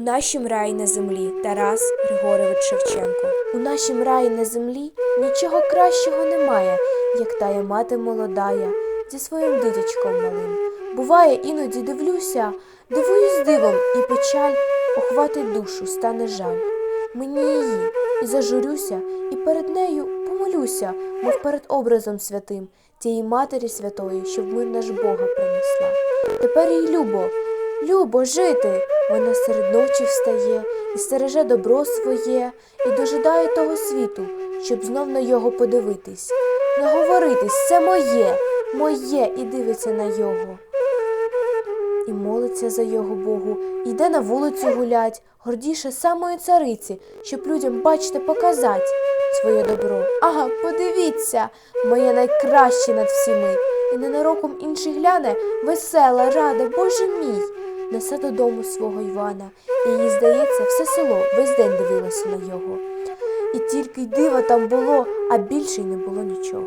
У нашім раї на землі Тарас Григорович Шевченко. У нашім раї на землі нічого кращого немає, як тая мати молодая зі своїм дитячком малим. Буває, іноді дивлюся, дивуюсь дивом, і печаль охватить душу, стане жаль. Мені її і зажурюся, і перед нею помолюся, мов перед образом святим тієї матері святої, що в мир наш Бога принесла. Тепер їй любо, любо жити. Вона серед ночі встає і стереже добро своє, і дожидає того світу, щоб знов на його подивитись. Наговоритись, це моє, моє, і дивиться на його. І молиться за його Богу, і йде на вулицю гулять, гордіше самої цариці, щоб людям, бачите, показать своє добро. Ага, подивіться, моє найкраще над всіми. І ненароком інший гляне, весела, рада, Боже мій, несе додому свого Івана, і їй здається, все село весь день дивилося на його. І тільки й дива там було, а більше й не було нічого.